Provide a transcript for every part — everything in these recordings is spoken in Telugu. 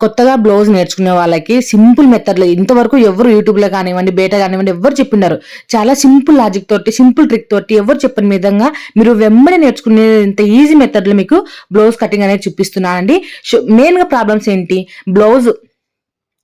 కొత్తగా బ్లౌజ్ నేర్చుకునే వాళ్ళకి సింపుల్ మెథడ్లో. ఇంతవరకు ఎవరు యూట్యూబ్లో కానివ్వండి బేటా కానివ్వండి ఎవరు చెప్పినారు? చాలా సింపుల్ లాజిక్ తోటి సింపుల్ ట్రిక్ తోటి ఎవరు చెప్పిన విధంగా మీరు వెంబడి నేర్చుకునే ఇంత ఈజీ మెథడ్లో మీకు బ్లౌజ్ కటింగ్ అనేది చూపిస్తున్నానండి. మెయిన్గా ప్రాబ్లమ్స్ ఏంటి? బ్లౌజ్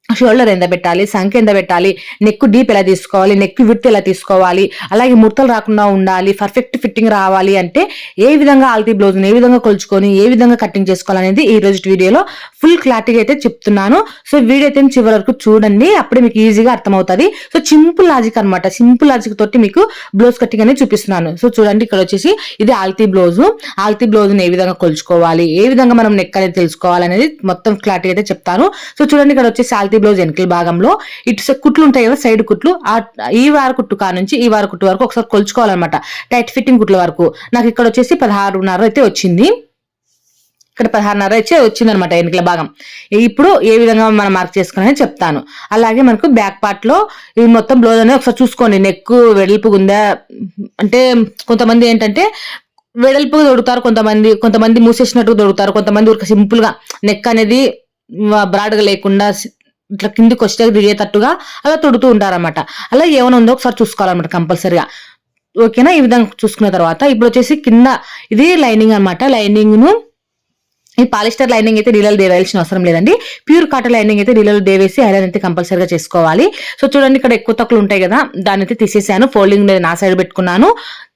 షోల్డర్ ఎంత పెట్టాలి సంఖ్య ఎంత పెట్టాలి నెక్ డీప్ ఎలా తీసుకోవాలి నెక్ విత్ ఎలా తీసుకోవాలి అలాగే ముడతలు రాకుండా ఉండాలి పర్ఫెక్ట్ ఫిట్టింగ్ రావాలి అంటే ఏ విధంగా ఆల్తీ బ్లౌజ్ని ఏ విధంగా కొలుచుకొని ఏ విధంగా కటింగ్ చేసుకోవాలనేది ఈ రోజు వీడియోలో ఫుల్ క్లారిటీగా అయితే చెప్తున్నాను. సో వీడియో అయితే చివరి వరకు చూడండి అప్పుడే మీకు ఈజీగా అర్థమవుతుంది. సో సింపుల్ లాజిక్ అనమాట సింపుల్ లాజిక్ తోటి మీకు బ్లౌజ్ కటింగ్ అనేది చూపిస్తున్నాను. సో చూడండి ఇక్కడ వచ్చేసి ఇది ఆల్తీ బ్లౌజ్ ఆల్తీ బ్లౌజ్ని ఏ విధంగా కొలుచుకోవాలి ఏ విధంగా మనం నెక్ అనేది తెలుసుకోవాలి అనేది మొత్తం క్లారిటీ అయితే చెప్తాను. సో చూడండి ఇక్కడ వచ్చేసి ఆల్తీ బ్లౌజ్ వెనకల భాగంలో ఇటు కుట్లు ఉంటాయి కదా సైడ్ కుట్లు. ఆ ఈ వార కుట్టు కా నుంచి ఈ వార కుట్టు వరకు ఒకసారి కొలుచుకోవాలన్నమాట. టైట్ ఫిట్టింగ్ కుట్ల వరకు. నాకు ఇక్కడ వచ్చేసి పదహారున్నర అయితే వచ్చింది. ఇక్కడ పదహారున్నర అయితే వచ్చిందనమాట వెనుకల భాగం. ఇప్పుడు ఏ విధంగా మనం మార్క్ చేసుకోవాలని చెప్తాను. అలాగే మనకు బ్యాక్ పార్ట్లో ఇది మొత్తం బ్లౌజ్ అనేది ఒకసారి చూసుకోండి. నెక్ వెడల్పుగా ఉందా అంటే కొంతమంది ఏంటంటే వెడల్పుగా దొరుకుతారు కొంతమంది కొంతమంది మూసేసినట్టుగా దొరుకుతారు కొంతమంది ఊరికే సింపుల్గా. నెక్ అనేది బ్రాడ్గా లేకుండా ఇట్లా కిందికి వచ్చే దిగేటట్టుగా అలా తొడుతూ ఉంటారన్నమాట. అలా ఏమైనా ఉందో ఒకసారి చూసుకోవాలన్నమాట కంపల్సరిగా. ఓకేనా? ఈ విధంగా చూసుకున్న తర్వాత ఇప్పుడు వచ్చేసి కింద ఇది లైనింగ్ అనమాట లైనింగ్ను ఈ పాలిస్టర్ లైనింగ్ అయితే నీళ్ళలో దేవేయాల్సిన అవసరం లేదండి. ప్యూర్ కాటన్ లైనింగ్ అయితే నీళ్ళలో దేవేసి ఐరన్ అయితే కంపల్సరీగా చేసుకోవాలి. సో చూడండి ఇక్కడ ఎక్కువ తక్కువలు ఉంటాయి కదా దాని అయితే తీసేసాను. ఫోల్డింగ్ నా సైడ్ పెట్టుకున్నాను.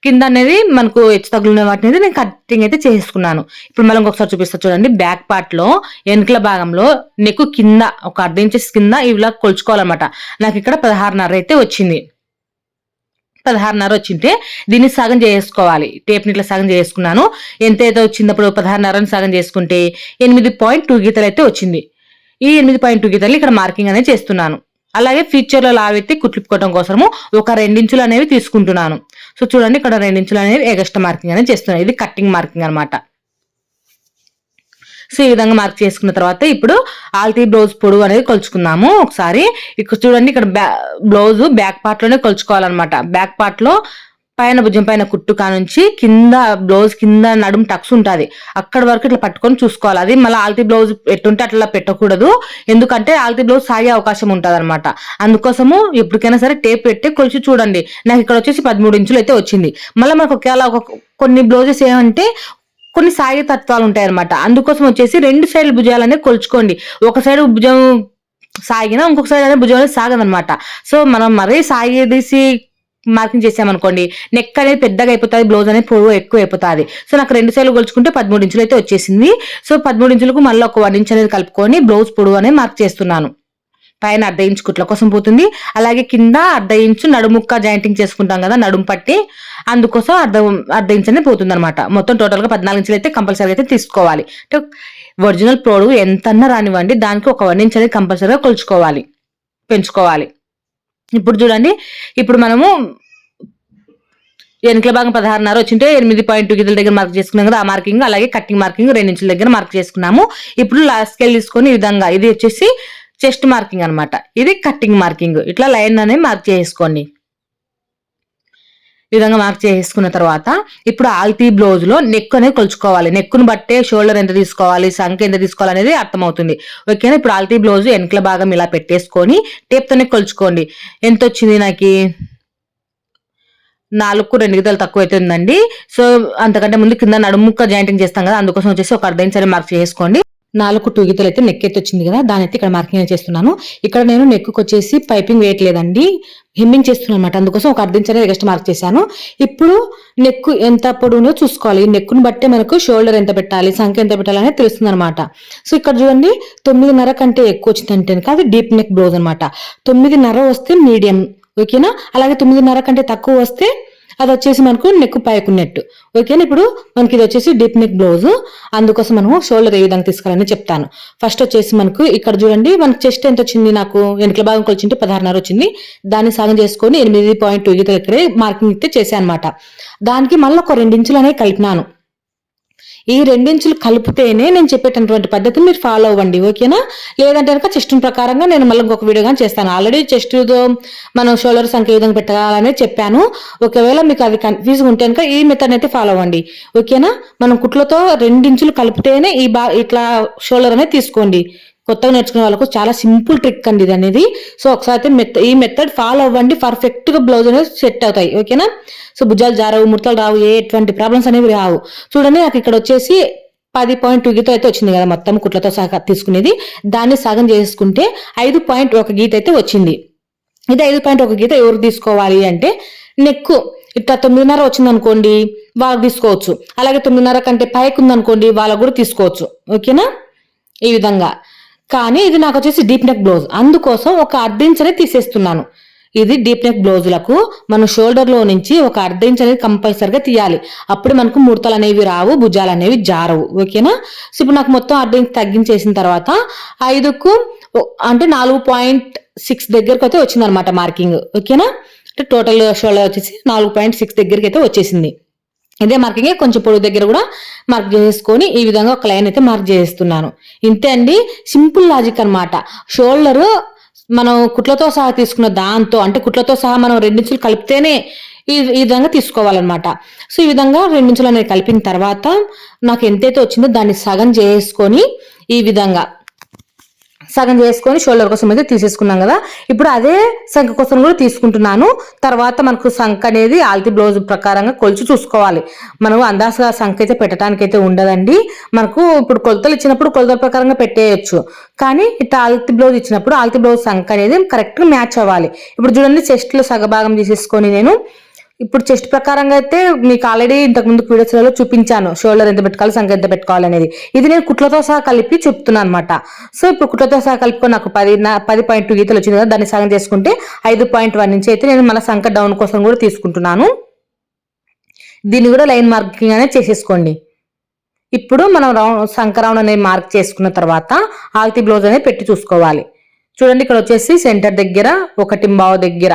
కింద అనేది మనకు హెచ్చు తగ్గులు వాటిని నేను కటింగ్ అయితే చేసుకున్నాను ఇప్పుడు మళ్ళీ ఇంకొకసారి చూపిస్తా చూడండి. బ్యాక్ పార్ట్లో వెనుకల భాగంలో నెక్ కింద ఒక అర్ధ ఇంచెస్ కింద ఇలా కొలుచుకోవాలన్నమాట. నాకు ఇక్కడ పదహారున్నర అయితే వచ్చింది. పదహారున్నర వచ్చింటే దీన్ని సగం చేసుకోవాలి టేప్ని ఇట్లా సగం చేసుకున్నాను ఎంత అయితే వచ్చినప్పుడు పదహారున్నరని సగం చేసుకుంటే ఎనిమిది పాయింట్ టూ గీతలు అయితే వచ్చింది. ఈ ఎనిమిది పాయింట్ టూ గీతలు ఇక్కడ మార్కింగ్ అనేది చేస్తున్నాను. అలాగే ఫ్యూచర్లో లావెత్తి కుట్లుపుకోవడం కోసము ఒక రెండించులు అనేవి తీసుకుంటున్నాను. సో చూడండి ఇక్కడ రెండించులు అనేవి ఎగస్ట్రా మార్కింగ్ అనేది చేస్తున్నాను. ఇది కట్టింగ్ మార్కింగ్ అన్నమాట. సో ఈ విధంగా మార్క్ చేసుకున్న తర్వాత ఇప్పుడు ఆల్తీ బ్లౌజ్ పొడవు అనేది కొలుచుకుందాము. ఒకసారి ఇక్కడ చూడండి ఇక్కడ బ్యా బ్లౌజ్ బ్యాక్ పార్ట్లోనే కొలుచుకోవాలన్నమాట. బ్యాక్ పార్ట్లో పైన భుజం పైన కుట్టు కానుంచి కింద బ్లౌజ్ కింద నడుము టక్స్ ఉంటుంది. అక్కడ వరకు ఇట్లా పట్టుకొని చూసుకోవాలి. అది మళ్ళీ ఆల్తీ బ్లౌజ్ ఎట్టుంటే అట్లా పెట్టకూడదు. ఎందుకంటే ఆల్తీ బ్లౌజ్ సాగే అవకాశం ఉంటుంది అనమాట అందుకోసము ఎప్పటికైనా సరే టేప్ పెట్టి కొలిచి చూడండి. నాకు ఇక్కడ వచ్చేసి పదమూడు ఇంచులు అయితే వచ్చింది. మళ్ళీ మనకు ఒకవేళ ఒక కొన్ని బ్లౌజెస్ ఏమంటే కొన్ని సాగే తత్వాలు ఉంటాయి అనమాట అందుకోసం వచ్చేసి రెండు సైడ్ భుజాలనే కొలుచుకోండి. ఒక సైడ్ భుజం సాగినా ఇంకొక సైడ్ అనేది భుజం అనేది సాగదనమాట సో మనం మరీ సాగేదీసి మార్కింగ్ చేసామనుకోండి నెక్ అనేది పెద్దగా అయిపోతుంది బ్లౌజ్ అనేది పొడవు ఎక్కువ అయిపోతుంది. సో నాకు రెండు సైడ్లు కొలుచుకుంటే పదమూడు ఇంచులు అయితే వచ్చేసింది. సో పదమూడు ఇంచులకు మళ్ళీ ఒక వన్ ఇంచ్ అనేది కలుపుకొని బ్లౌజ్ పొడవు అనేది మార్క్ చేస్తున్నాను. పైన అర్ధ ఇంచు కుట్ల కోసం పోతుంది. అలాగే కింద అర్ధ ఇంచు నడుముక్క జాయింటింగ్ చేసుకుంటాం కదా నడుము పట్టి అందుకోసం అర్ధ అర్ధ ఇంచు అనేది పోతుంది అనమాట మొత్తం టోటల్గా పద్నాలుగు ఇంచులు అయితే కంపల్సరీ అయితే తీసుకోవాలి. అంటే ఒరిజినల్ ప్రోడు ఎంతన్నా రానివ్వండి దానికి ఒక వన్ ఇంచ్ అనేది కంపల్సరీగా కొలుచుకోవాలి పెంచుకోవాలి. ఇప్పుడు చూడండి ఇప్పుడు మనము వెనుకల భాగం పదహారున్నర వచ్చింటే ఎనిమిది పాయింట్ టూ గీతల దగ్గర మార్క్ చేసుకున్నాం కదా ఆ మార్కింగ్ అలాగే కట్టింగ్ మార్కింగ్ రెండు ఇంచుల దగ్గర మార్క్ చేసుకున్నాము. ఇప్పుడు లాస్ట్ స్కేల్ తీసుకొని ఈ విధంగా ఇది వచ్చేసి చెస్ట్ మార్కింగ్ అన్నమాట. ఇది కట్టింగ్ మార్కింగ్. ఇట్లా లైన్ అనేది మార్క్ చేసుకోండి. ఈ విధంగా మార్క్ చేసుకున్న తర్వాత ఇప్పుడు ఆల్తీ బ్లౌజ్లో నెక్ అనేది కొలుచుకోవాలి. నెక్కును బట్టే షోల్డర్ ఎంత తీసుకోవాలి సంఖ్య ఎంత తీసుకోవాలి అనేది అర్థమవుతుంది. ఓకేనా? ఇప్పుడు ఆల్తీ బ్లౌజ్ వెనకల భాగం ఇలా పెట్టేసుకొని టేప్తోనే కొలుచుకోండి. ఎంత వచ్చింది నాకు? నాలుగు రెండు గీతలు తక్కువ అయితే ఉందండి సో అంతకంటే ముందు కింద నడుముక్క జాయింటింగ్ చేస్తాం కదా అందుకోసం వచ్చేసి ఒక అర్ధ ఇంచ్ మార్క్ చేసుకోండి. నాలుగు టూ గీతలు అయితే నెక్ అయితే వచ్చింది కదా దాని అయితే ఇక్కడ మార్కింగ్ చేస్తున్నాను. ఇక్కడ నేను నెక్కు వచ్చేసి పైపింగ్ వేయట్లేదండి హెమ్మింగ్ చేస్తున్నాను అనమాట అందుకోసం ఒక అర్ధ ఇంచ్ మార్క్ చేశాను. ఇప్పుడు నెక్ ఎంత పొడవునో చూసుకోవాలి. నెక్కును బట్టే మనకు షోల్డర్ ఎంత పెట్టాలి సంఖ్య ఎంత పెట్టాలి అనేది తెలుస్తుంది అనమాట సో ఇక్కడ చూడండి తొమ్మిదిన్నర కంటే ఎక్కువ వచ్చిందంటే కనుక అది డీప్ నెక్ బ్లౌజ్ అనమాట తొమ్మిదిన్నర వస్తే మీడియం ఓకేనా? అలాగే తొమ్మిదిన్నర కంటే తక్కువ వస్తే అది వచ్చేసి మనకు నెక్ పైకున్నట్టు. ఓకేనా ఇప్పుడు మనకి ఇది వచ్చేసి డీప్ నెక్ బ్లౌజ్ అందుకోసం మనము షోల్డర్ ఏ విధంగా తీసుకోవాలని చెప్తాను. ఫస్ట్ వచ్చేసి మనకు ఇక్కడ చూడండి మనకు చెస్ట్ ఎంత వచ్చింది నాకు? వెనకల భాగం వచ్చింటే పదహారున్నర వచ్చింది. దాన్ని సగం చేసుకొని ఎనిమిది పాయింట్ టూ గీతలు ఇక్కడే మార్కింగ్ అయితే చేశాను అనమాట దానికి మళ్ళీ ఒక రెండించులు అనేవి కలిపినాను. ఈ రెండించులు కలిపితేనే నేను చెప్పేటటువంటి పద్ధతిని మీరు ఫాలో అవ్వండి ఓకేనా? లేదంటే కనుక చెస్ట్ ప్రకారంగా నేను మళ్ళీ ఇంకొక వీడియో కానీ చేస్తాను. ఆల్రెడీ చెస్ట్ మనం షోల్డర్ సంఖ్య విధంగా పెట్టాలనే చెప్పాను. ఒకవేళ మీకు అది కన్ఫ్యూజ్ ఉంటే కనుక ఈ మెథడ్ అయితే ఫాలో అవ్వండి ఓకేనా? మనం కుట్లతో రెండించులు కలిపితేనే ఈ బా ఇట్లా షోల్డర్ అనేది తీసుకోండి. కొత్తగా నేర్చుకునే వాళ్ళకు చాలా సింపుల్ ట్రిక్ అండి ఇది అనేది. సో ఒకసారి అయితే మెథ ఈ మెథడ్ ఫాలో అవ్వండి. పర్ఫెక్ట్గా బ్లౌజ్ అనేది సెట్ అవుతాయి. ఓకేనా? సో భుజాలు జారవు ముడతలు రావు ఏ ఎటువంటి ప్రాబ్లమ్స్ అనేవి రావు. చూడండి నాకు ఇక్కడ వచ్చేసి పది పాయింట్ టూ గీత అయితే వచ్చింది కదా మొత్తం కుట్లతో సహా తీసుకునేది. దాన్ని సగం చేసుకుంటే ఐదు పాయింట్ ఒక గీత అయితే వచ్చింది. ఇది ఐదు పాయింట్ ఒక గీత ఎవరు తీసుకోవాలి అంటే నెక్కు. ఇట్లా తొమ్మిదిన్నర వచ్చింది అనుకోండి వాళ్ళకి తీసుకోవచ్చు. అలాగే తొమ్మిదిన్నర కంటే పైకి ఉందనుకోండి వాళ్ళకు కూడా తీసుకోవచ్చు. ఓకేనా? ఈ విధంగా. కానీ ఇది నాకు వచ్చేసి డీప్ నెక్ బ్లౌజ్. అందుకోసం ఒక అర్ధ అనేది తీసేస్తున్నాను. ఇది డీప్ నెక్ బ్లౌజులకు మన షోల్డర్లో నుంచి ఒక అర్ధ అనేది కంపల్సరిగా తీయాలి. అప్పుడు మనకు ముడతలు అనేవి రావు భుజాలు అనేవి జారవు. ఓకేనా? సో ఇప్పుడు నాకు మొత్తం అర్ధ తగ్గించేసిన తర్వాత ఐదుకు అంటే నాలుగు పాయింట్ సిక్స్ దగ్గరకు అయితే వచ్చింది అనమాట మార్కింగ్. ఓకేనా? అంటే టోటల్ షోల్డర్ వచ్చేసి నాలుగు పాయింట్ సిక్స్ దగ్గరికి అయితే వచ్చేసింది. ఇదే మార్కింగ్ కొంచెం పొడుగు దగ్గర కూడా మార్క్ చేసుకొని ఈ విధంగా ఒక లైన్ అయితే మార్క్ చేస్తున్నాను. ఇంతే అండి సింపుల్ లాజిక్ అన్నమాట. షోల్డర్ మనం కుట్లతో సహా తీసుకున్న దాంతో అంటే కుట్లతో సహా మనం రెండించులు కలిపితేనే ఈ ఈ విధంగా తీసుకోవాలన్నమాట. సో ఈ విధంగా రెండించులు అనేది కలిపిన తర్వాత నాకు ఎంతైతే వచ్చిందో దాన్ని సగం చేసుకొని ఈ విధంగా సగం చేసుకొని షోల్డర్ కోసం అయితే తీసేసుకున్నాం కదా. ఇప్పుడు అదే సంఖ కోసం కూడా తీసుకుంటున్నాను. తర్వాత మనకు సంఖ అనేది ఆల్తి బ్లౌజ్ ప్రకారంగా కొలిచి చూసుకోవాలి. మనం అందాసగా సంఖ అయితే పెట్టడానికి అయితే ఉండదండి. మనకు ఇప్పుడు కొలతలు ఇచ్చినప్పుడు కొలతల ప్రకారంగా పెట్టేయచ్చు. కానీ ఇట్లా ఆల్తి బ్లౌజ్ ఇచ్చినప్పుడు ఆల్తి బ్లౌజ్ సంఖ అనేది కరెక్ట్గా మ్యాచ్ అవ్వాలి. ఇప్పుడు చూడండి చెస్ట్లో సగభాగం తీసేసుకొని నేను ఇప్పుడు చెస్ట్ ప్రకారంగా అయితే మీకు ఆల్రెడీ ఇంతకు ముందు వీడియోస్లలో చూపించాను. షోల్డర్ ఎంత పెట్టుకోవాలి సంఖ్య ఎంత పెట్టుకోవాలి అనేది. ఇది నేను కుట్లతో సహా కలిపి చెప్తున్నాను అనమాట సో ఇప్పుడు కుట్లతో సహా కలిపి నాకు పది పది పాయింట్ టూ గీతలు వచ్చింది కదా దాన్ని సగం చేసుకుంటే ఐదు పాయింట్ వన్ నుంచి అయితే నేను మన సంఖ్య డౌన్ కోసం కూడా తీసుకుంటున్నాను. దీన్ని కూడా లైన్ మార్కింగ్ అనేది చేసేసుకోండి. ఇప్పుడు మనం రౌండ్ సంఖ రౌండ్ అనేది మార్క్ చేసుకున్న తర్వాత ఆల్తీ బ్లౌజ్ అనేది పెట్టి చూసుకోవాలి. చూడండి ఇక్కడ వచ్చేసి సెంటర్ దగ్గర ఒకటి బావు దగ్గర.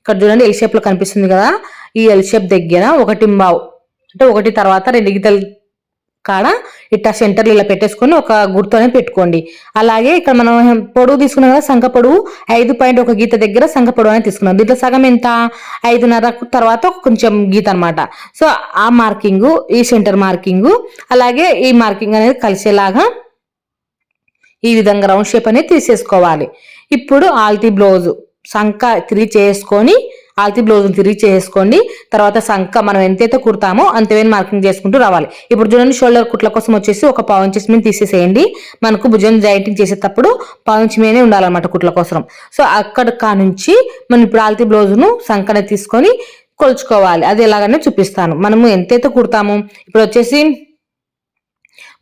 ఇక్కడ చూడండి ఎల్ షేప్లో కనిపిస్తుంది కదా. ఈ ఎల్ షేప్ దగ్గర ఒకటి బావు అంటే ఒకటి తర్వాత రెండు గీతలు కాడ ఇట్లా సెంటర్లు ఇలా పెట్టేసుకొని ఒక గుర్తు అనేది పెట్టుకోండి. అలాగే ఇక్కడ మనం పొడవు తీసుకున్నాం కదా సంఖ పొడవు ఐదు పాయింట్ ఒక గీత దగ్గర సంఖ పొడవు అనేది తీసుకున్నాం. దీంట్లో సగం ఎంత? ఐదున్నర తర్వాత కొంచెం గీత అనమాట సో ఆ మార్కింగ్ ఈ సెంటర్ మార్కింగ్ అలాగే ఈ మార్కింగ్ అనేది కలిసేలాగా ఈ విధంగా రౌండ్ షేప్ అనేది తీసేసుకోవాలి. ఇప్పుడు ఆల్తీ బ్లౌజ్ సంఖ తిరిగి చేసుకొని ఆల్తీ బ్లౌజ్ని తిరిగి చేసుకోండి. తర్వాత సంఖ మనం ఎంతైతే కుడతామో అంతవేని మార్కింగ్ చేసుకుంటూ రావాలి. ఇప్పుడు చూడండి షోల్డర్ కుట్ల కోసం వచ్చేసి ఒక పావు ఇంచెస్ మీద తీసేసేయండి. మనకు భుజం జాయింటింగ్ చేసేటప్పుడు పావు ఇంచ్ మీదనే ఉండాలన్నమాట కుట్ల కోసం. సో అక్కడ నుంచి మనం ఇప్పుడు ఆల్తీ బ్లౌజ్ను సంఖనే తీసుకొని కొలుచుకోవాలి. అది ఎలాగనే చూపిస్తాను. మనము ఎంతైతే కుడతాము ఇప్పుడు వచ్చేసి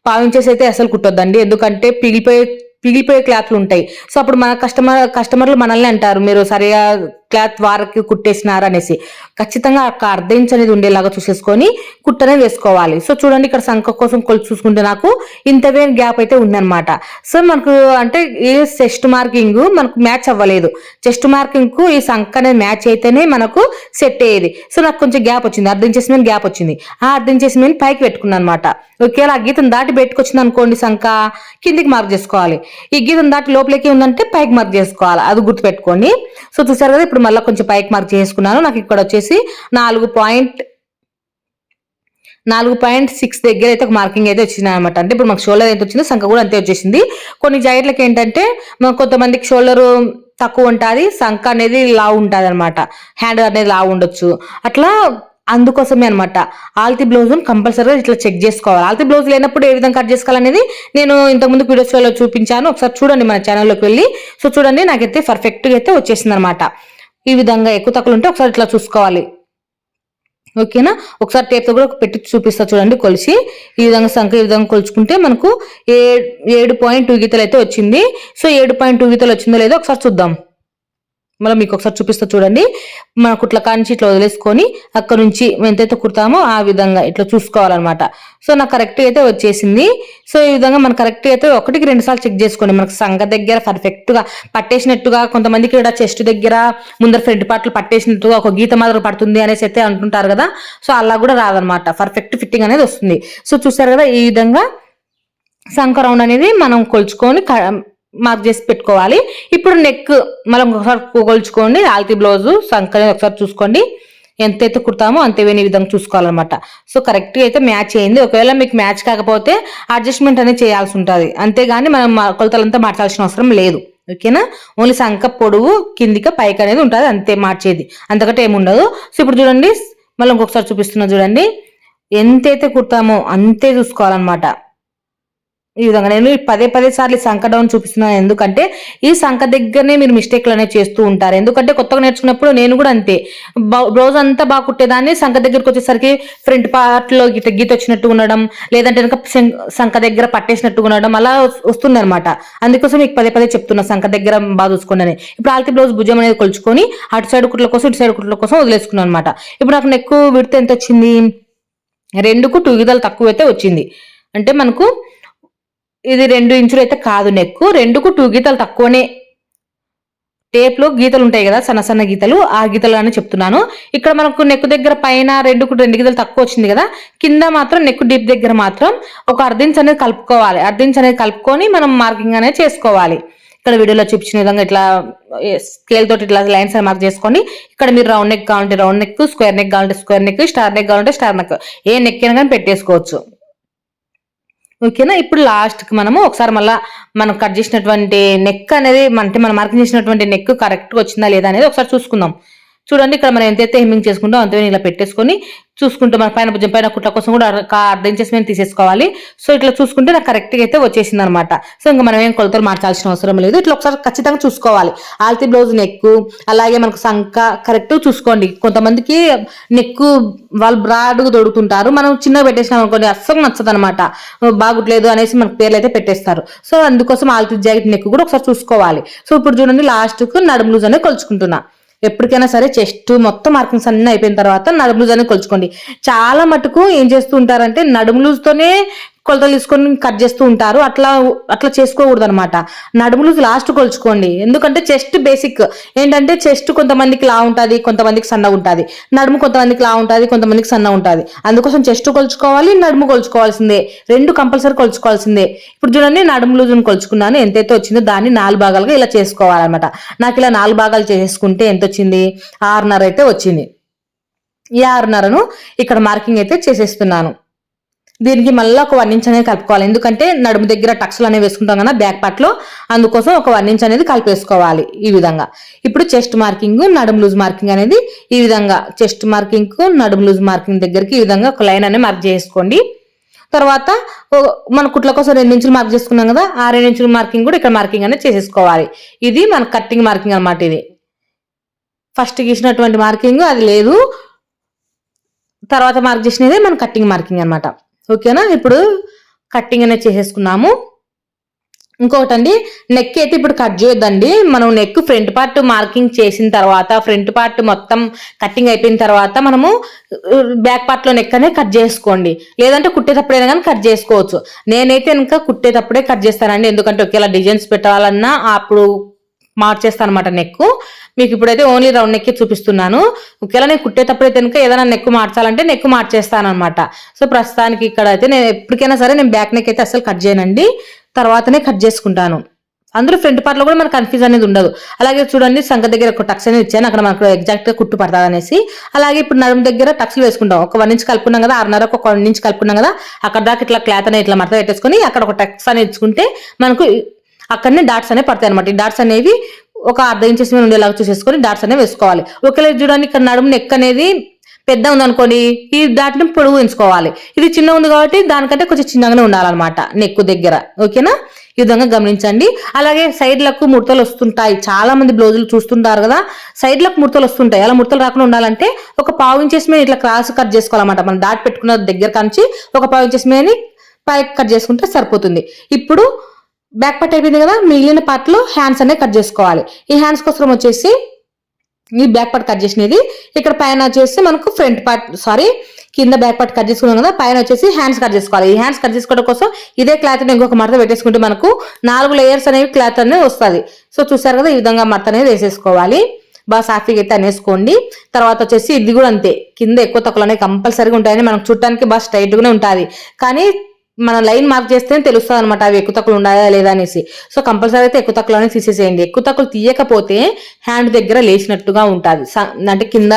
పావించేసి అయితే అసలు కుట్టొద్దండి. ఎందుకంటే పిగిలిపోయే పిగిలిపోయే క్లాత్లు ఉంటాయి. సో అప్పుడు మన కస్టమర్ కస్టమర్లు మనల్ని అంటారు. మీరు సరిగా క్లాత్ వారికి కుట్టేసినారు అనేసి ఖచ్చితంగా ఒక అర్ధ అనేది ఉండేలాగా చూసేసుకొని కుట్టనే వేసుకోవాలి. సో చూడండి ఇక్కడ సంఖ కోసం కొలు చూసుకుంటే నాకు ఇంతవే గ్యాప్ అయితే ఉందన్నమాట. సో మనకు అంటే ఈ చెస్ట్ మార్కింగ్ మనకు మ్యాచ్ అవ్వలేదు. చెస్ట్ మార్కింగ్కు ఈ సంఖ అనేది మ్యాచ్ అయితేనే మనకు సెట్ అయ్యేది. సో నాకు కొంచెం గ్యాప్ వచ్చింది. అర్థం చేసిన మీద గ్యాప్ వచ్చింది. ఆ అర్థం చేసిన మీద పైకి పెట్టుకున్నాను అనమాట ఒకవేళ ఆ గీతం దాటి పెట్టుకొచ్చింది అనుకోండి సంఖ కిందికి మార్క్ చేసుకోవాలి. ఈ గీతం దాటి లోపలికి ఉందంటే పైకి మార్క్ చేసుకోవాలి. అది గుర్తుపెట్టుకోండి. సో చూసారు కదా ఇప్పుడు మళ్ళీ కొంచెం పైకి మార్క్ చేసుకున్నాను. నాకు ఇక్కడ వచ్చేసి నాలుగు పాయింట్ నాలుగు పాయింట్ సిక్స్ దగ్గర అయితే ఒక మార్కింగ్ అయితే వచ్చింది అనమాట అంటే ఇప్పుడు మాకు షోల్డర్ ఎంత వచ్చిందో సంఖ కూడా అంతే వచ్చేసింది. కొన్ని జాకెట్లకి ఏంటంటే కొంతమందికి షోల్డర్ తక్కువ ఉంటుంది సంఖ అనేది లావు ఉంటుంది అనమాట హ్యాండ్ అనేది లావు ఉండొచ్చు. అట్లా అందుకోసమే అనమాట ఆల్తీ బ్లౌజ్ కంపల్సరీగా ఇట్లా చెక్ చేసుకోవాలి. ఆల్తీ బ్లౌజ్ లేనప్పుడు ఏ విధంగా కట్ చేసుకోవాలనేది నేను ఇంతకుముందు వీడియోస్లో చూపించాను. ఒకసారి చూడండి మన ఛానల్లోకి వెళ్ళి. సో చూడండి నాకైతే పర్ఫెక్ట్గా అయితే వచ్చేసింది అనమాట ఈ విధంగా ఎక్కువ తక్కువ ఉంటే ఒకసారి ఇట్లా చూసుకోవాలి. ఓకేనా? ఒకసారి టేప్తో కూడా పెట్టి చూపిస్తా చూడండి కొలిసి ఈ విధంగా సంఖ్య ఈ విధంగా కొలుచుకుంటే మనకు ఏ ఏడు పాయింట్ టూ గీతలు అయితే వచ్చింది. సో ఏడు పాయింట్ టూ గీతలు వచ్చిందో లేదో ఒకసారి చూద్దాం. మళ్ళీ మీకు ఒకసారి చూపిస్తా చూడండి. మన కుట్ల కాంచి ఇట్లా వదిలేసుకొని అక్కడ నుంచి ఎంతైతే కుడతామో ఆ విధంగా ఇట్లా చూసుకోవాలన్నమాట. సో నాకు కరెక్ట్ అయితే వచ్చేసింది. సో ఈ విధంగా మనం కరెక్ట్గా అయితే ఒకటికి రెండు సార్లు చెక్ చేసుకోండి. మనకు సంగ దగ్గర పర్ఫెక్ట్గా పట్టేసినట్టుగా కొంతమందికి ఇక్కడ చెస్ట్ దగ్గర ముందర ఫ్రంట్ పార్ట్లు పట్టేసినట్టుగా ఒక గీత మాదిరి పడుతుంది అనేసి అయితే అంటుంటారు కదా. సో అలా కూడా రాదనమాట పర్ఫెక్ట్ ఫిట్టింగ్ అనేది వస్తుంది. సో చూసారు కదా ఈ విధంగా సంఖ రౌండ్ అనేది మనం కొలుచుకొని క- మార్క్ చేసి పెట్టుకోవాలి. ఇప్పుడు నెక్ మనం ఒకసారి కూగొల్చుకోండి ఆల్తీ బ్లౌజ్ సంఖ అనేది ఒకసారి చూసుకోండి. ఎంతైతే కుడతామో అంతే వేని విధంగా చూసుకోవాలన్నమాట. సో కరెక్ట్గా అయితే మ్యాచ్ అయింది. ఒకవేళ మీకు మ్యాచ్ కాకపోతే అడ్జస్ట్మెంట్ అనేది చేయాల్సి ఉంటుంది. అంతేగాని మనం మా- కొలతలంతా మార్చాల్సిన అవసరం లేదు. ఓకేనా ఓన్లీ సంక పొడవు కిందికి పైకి అనేది ఉంటుంది. అంతే మార్చేది. అంతకంటే ఏముండదు సో ఇప్పుడు చూడండి. మళ్ళీ ఇంకొకసారి చూపిస్తున్నా చూడండి. ఎంతైతే కుడతామో అంతే చూసుకోవాలన్నమాట. ఈ విధంగా. నేను పదే పదే సార్లు ఈ సంక డౌన్ చూపిస్తున్నాను. ఎందుకంటే ఈ సంక దగ్గరనే మీరు మిస్టేక్లు అనేవి చేస్తూ ఉంటారు. ఎందుకంటే కొత్తగా నేర్చుకున్నప్పుడు నేను కూడా అంతే. బ్లౌజ్ అంతా బాగా కుట్టేదాన్ని సంక దగ్గరకు వచ్చేసరికి ఫ్రంట్ పార్ట్లో గీత గీత వచ్చినట్టు ఉండడం లేదంటే వెనక శం- సంక దగ్గర పట్టేసినట్టు ఉండడం అలా వస్తుంది అనమాట అందుకోసం మీకు పదే పదే చెప్తున్నా సంఖ దగ్గర బాగా చూసుకోండి అని. ఇప్పుడు ఆల్తి బ్లౌజ్ భుజం అనేది కొలుచుకొని అటు సైడ్ కుట్ల కోసం ఇటు సైడ్ కుట్ల కోసం వదిలేసుకున్నాను అనమాట ఇప్పుడు నాకు నెక్ విడితే ఎంత వచ్చింది రెండుకు టూ గీతలు తక్కువ అయితే వచ్చింది. అంటే మనకు ఇది రెండు ఇంచులు అయితే కాదు నెక్ రెండుకు టూ గీతలు తక్కువనే. టేప్లో గీతలు ఉంటాయి కదా సన్న సన్న గీతలు ఆ గీతలు అని చెప్తున్నాను. ఇక్కడ మనకు నెక్ దగ్గర పైన రెండుకు రెండు గీతలు తక్కువ వచ్చింది కదా కింద మాత్రం నెక్ డీప్ దగ్గర మాత్రం ఒక అర్ధించ్ అనేది కలుపుకోవాలి. అర్ధించ్ అనేది కలుపుకొని మనం మార్కింగ్ అనేది చేసుకోవాలి. ఇక్కడ వీడియోలో చూపించిన విధంగా ఇట్లా స్కేల్ తోటి ఇట్లా లైన్స్ అని మార్క్ చేసుకోండి ఇక్కడ మీరు రౌండ్ నెక్ కావాలంటే రౌండ్ నెక్ స్క్వేర్ నెక్ కావాలంటే స్క్వేర్ నెక్ స్టార్ నెక్ కావాలంటే స్టార్ నెక్ ఏ నెక్ అయినా కానీ పెట్టేసుకోవచ్చు. ఓకేనా? ఇప్పుడు లాస్ట్కి మనము ఒకసారి మళ్ళా మనం కట్ చేసినటువంటి నెక్ అనేది మన- అంటే మనం మార్కింగ్ చేసినటువంటి నెక్ కరెక్ట్గా వచ్చిందా లేదా అనేది ఒకసారి చూసుకుందాం. చూడండి ఇక్కడ మనం ఎంతైతే హెమ్మింగ్ చేసుకుంటాం అంతే ఇలా పెట్టేసుకొని చూసుకుంటూ మన పైన భుజం పైన కుట్ల కోసం కూడా అర- అర్ధం చేసి మేము తీసేసుకోవాలి. సో ఇట్లా చూసుకుంటే నాకు కరెక్ట్గా అయితే వచ్చేసింది అనమాట సో ఇంకా మనం ఏం కొలతలు మార్చాల్సిన అవసరం లేదు. ఇట్లా ఒకసారి ఖచ్చితంగా చూసుకోవాలి. ఆల్తీ బ్లౌజ్ నెక్ అలాగే మనకు సంక కరెక్ట్ చూసుకోండి. కొంతమందికి నెక్ వాళ్ళు బ్రాడ్గా దొడుకుతుంటారు మనం చిన్నగా పెట్టేసినాం అనుకోండి అస్సలు నచ్చదు అనమాట బాగుట్లేదు అనేసి మనకు పేర్లు అయితే పెట్టేస్తారు. సో అందుకోసం ఆల్తీ జాకెట్ నెక్ కూడా ఒకసారి చూసుకోవాలి. సో ఇప్పుడు చూడండి లాస్ట్కు నడు నడుము లూజ్ అనేది కొలుచుకుంటున్నా. ఎప్పటికైనా సరే చెస్ట్ మొత్తం మార్కింగ్స్ అన్ని అయిపోయిన తర్వాత నడుము లూజ్ అనేది కొలుచుకోండి. చాలా మటుకు ఏం చేస్తూ ఉంటారంటే నడుము తోనే కొలతలు తీసుకొని కట్ చేస్తూ ఉంటారు. అట్లా అట్లా చేసుకోకూడదు అనమాట నడుము లాస్ట్ కొలుచుకోండి. ఎందుకంటే చెస్ట్ బేసిక్ ఏంటంటే చెస్ట్ కొంతమందికి లా ఉంటుంది కొంతమందికి సన్నగా ఉంటుంది. నడుము కొంతమందికి లా ఉంటుంది కొంతమందికి సన్న ఉంటుంది. అందుకోసం చెస్ట్ కొలుచుకోవాలి నడుము కొలుచుకోవాల్సిందే. రెండు కంపల్సరీ కొలుచుకోవాల్సిందే. ఇప్పుడు చూడండి నడుము లూజును కొలుచుకున్నాను. ఎంతైతే వచ్చిందో దాన్ని నాలుగు భాగాలుగా ఇలా చేసుకోవాలన్నమాట. నాకు ఇలా నాలుగు భాగాలు చేసుకుంటే ఎంత వచ్చింది ఆరున్నర అయితే వచ్చింది. ఈ ఆరున్నరను ఇక్కడ మార్కింగ్ అయితే చేసేస్తున్నాను. దీనికి మళ్ళీ ఒక వన్ ఇంచ్ అనేది కలుపుకోవాలి. ఎందుకంటే నడుము దగ్గర టక్స్లు అనేవి వేసుకుంటాం కదా బ్యాక్ పార్ట్లో అందుకోసం ఒక వన్ ఇంచ్ అనేది కలిపేసుకోవాలి ఈ విధంగా. ఇప్పుడు చెస్ట్ మార్కింగ్ నడుము లూజ్ మార్కింగ్ అనేది ఈ విధంగా. చెస్ట్ మార్కింగ్ నడుము లూజ్ మార్కింగ్ దగ్గరికి ఈ విధంగా ఒక లైన్ అనేది మార్క్ చేసుకోండి. తర్వాత మన కుట్ల కోసం రెండు ఇంచులు మార్క్ చేసుకున్నాం కదా ఆ రెండు ఇంచుల మార్కింగ్ కూడా ఇక్కడ మార్కింగ్ అనేది చేసేసుకోవాలి. ఇది మన కట్టింగ్ మార్కింగ్ అన్నమాట ఇది. ఫస్ట్ గీసినటువంటి మార్కింగ్ అది లేదు. తర్వాత మార్క్ చేసినదే మన కట్టింగ్ మార్కింగ్ అన్నమాట. ఓకేనా? ఇప్పుడు కట్టింగ్ అనేది చేసేసుకున్నాము. ఇంకొకటి అండి నెక్ అయితే ఇప్పుడు కట్ చేయొద్దండి. మనం నెక్ ఫ్రంట్ పార్ట్ మార్కింగ్ చేసిన తర్వాత ఫ్రంట్ పార్ట్ మొత్తం కట్టింగ్ అయిపోయిన తర్వాత మనము బ్యాక్ పార్ట్లో నెక్ అనేది కట్ చేసుకోండి. లేదంటే కుట్టేటప్పుడైనా కానీ కట్ చేసుకోవచ్చు. నేనైతే ఇంకా కుట్టేటప్పుడే కట్ చేస్తానండి. ఎందుకంటే ఒకేలా డిజైన్స్ పెట్టాలన్నా అప్పుడు మార్చేస్తాను అనమాట నెక్ మీకు ఇప్పుడైతే ఓన్లీ రౌండ్ నెక్కి చూపిస్తున్నాను. ఒకవేళ నేను కుట్టేటప్పుడు అయితే కనుక ఏదైనా నెక్ మార్చాలంటే నెక్ మార్చేస్తాను అనమాట సో ప్రస్తుతానికి ఇక్కడ అయితే నేను ఎప్పటికైనా సరే నేను బ్యాక్ నెక్ అయితే అసలు కట్ చేయనండి. తర్వాతనే కట్ చేసుకుంటాను. అందరూ ఫ్రంట్ పార్ట్లో కూడా మనకు కన్ఫ్యూజ్ అనేది ఉండదు. అలాగే చూడండి సంఖ దగ్గర ఒక టక్స్ అనేది ఇచ్చాను. అక్కడ మనకు ఎగ్జాక్ట్గా కుట్టు పడుతుంది అనేసి. అలాగే ఇప్పుడు నడుము దగ్గర టక్స్లు వేసుకుంటాం. ఒక వన్ ఇంచ్ కలుపుకున్నాం కదా ఆరున్నరకు ఒక వన్ ఇంచ్ కలుపుకున్నాం కదా అక్కడ దాకా ఇట్లా క్లాత్ అనేది ఇట్లా మడత పెట్టేసుకొని అక్కడ ఒక టక్స్ అనేది ఇచ్చుకుంటే మనకు అక్కడనే డాట్స్ అనేవి పడతాయి అనమాట ఈ డాట్స్ అనేవి ఒక అర్ధ ఇంచెస్ మీద ఉండేలాగా చూసేసుకొని డాట్స్ అనేవి వేసుకోవాలి. ఒకవేళ చూడండి ఇక్కడ నడుము నెక్ అనేది పెద్ద ఉందనుకోండి ఈ దాటిని పొడుగు ఎంచుకోవాలి ఇది చిన్న ఉంది కాబట్టి దానికంటే కొంచెం చిన్నగానే ఉండాలన్నమాట నెక్కు దగ్గర. ఓకేనా? ఈ విధంగా గమనించండి. అలాగే సైడ్లకు ముడతలు వస్తుంటాయి. చాలా మంది బ్లౌజులు చూస్తుంటారు కదా సైడ్లకు ముడతలు వస్తుంటాయి. అలా ముడతలు రాకుండా ఉండాలంటే ఒక పావు ఇంచెస్ మీద ఇట్లా క్రాస్ కట్ చేసుకోవాలన్నమాట. మనం దాటి పెట్టుకున్న దగ్గర కంచి ఒక పావు ఇంచెస్ మీద పైకి కట్ చేసుకుంటే సరిపోతుంది. ఇప్పుడు బ్యాక్ పార్ట్ అయిపోయింది కదా మిగిలిన పార్ట్లో హ్యాండ్స్ అనేవి కట్ చేసుకోవాలి. ఈ హ్యాండ్స్ కోసం వచ్చేసి ఈ బ్యాక్ పార్ట్ కట్ చేసినది. ఇక్కడ పైన వచ్చేసి మనకు ఫ్రంట్ పార్ట్ సారీ కింద బ్యాక్ పార్ట్ కట్ చేసుకున్నాం కదా పైన వచ్చేసి హ్యాండ్స్ కట్ చేసుకోవాలి. ఈ హ్యాండ్స్ కట్ చేసుకోవడం కోసం ఇదే క్లాత్ని ఇంకొక మడత పెట్టేసుకుంటే మనకు నాలుగు లేయర్స్ అనేవి క్లాత్ అనేది వస్తుంది. సో చూసారు కదా ఈ విధంగా మడత అనేది వేసేసుకోవాలి. బాగా సాఫీగా అయితే అనేసుకోండి. తర్వాత వచ్చేసి ఇది కూడా అంతే. కింద ఎక్కువ తక్కువ అనేవి కంపల్సరీగా ఉంటాయని మనకు చూడటానికి బాగా స్ట్రైట్గానే ఉంటుంది. కానీ మనం లైన్ మార్క్ చేస్తేనే తెలుస్తుంది అనమాట అవి ఎక్కుతక్కులు ఉన్నాయా లేదా అనేసి. సో కంపల్సరీ అయితే ఎక్కువ అనేది తీసేసేయండి. ఎక్కువ తీయకపోతే హ్యాండ్ దగ్గర లేచినట్టుగా ఉంటుంది. అంటే కింద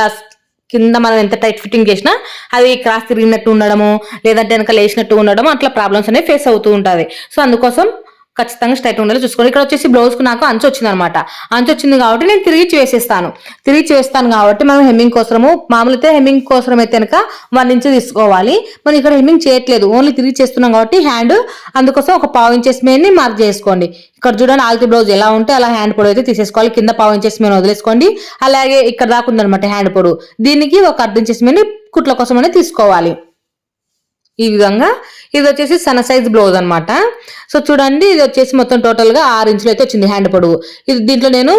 కింద మనం ఎంత టైట్ ఫిట్టింగ్ చేసినా అది క్రాస్ తిరిగినట్టు ఉండడము లేదంటే వెనక లేచినట్టు ఉండడం అట్లా ప్రాబ్లమ్స్ అనేవి ఫేస్ అవుతూ ఉంటుంది. సో అందుకోసం ఖచ్చితంగా స్ట్రైట్ ఉండేలా చూసుకోండి ఇక్కడ వచ్చేసి బ్లౌజ్కు నాకు అంచు వచ్చింది అనమాట అంచు వచ్చింది కాబట్టి నేను తిరిగి వేసేస్తాను తిరిగి వేస్తాను కాబట్టి మనం హెమ్మింగ్ కోసము మామూలు అయితే హెమ్మింగ్ కోసం అయితే కనుక వన్ ఇంచ్ తీసుకోవాలి. మనం ఇక్కడ హెమ్మింగ్ చేయట్లేదు. ఓన్లీ తిరిగి చేస్తున్నాం కాబట్టి హ్యాండ్ అందుకోసం ఒక పావు ఇంచెస్ మీద మార్క్ చేసుకోండి. ఇక్కడ చూడండి ఆల్తి బ్లౌజ్ ఎలా ఉంటే అలా హ్యాండ్ పొడవు అయితే తీసేసుకోవాలి. కింద పావు ఇంచెస్ మీద వదిలేసుకోండి. అలాగే ఇక్కడ దాకా ఉందన్నమాట హ్యాండ్ పొడవు దీనికి ఒక అర్ధ ఇంచెస్ మీద కుట్ల కోసం అనేది తీసుకోవాలి. ఈ విధంగా ఇది వచ్చేసి సన్న సైజ్ బ్లౌజ్ అనమాట సో చూడండి ఇది వచ్చేసి మొత్తం టోటల్గా ఆరు ఇంచులు అయితే వచ్చింది హ్యాండ్ పొడవు ఇది దీంట్లో నేను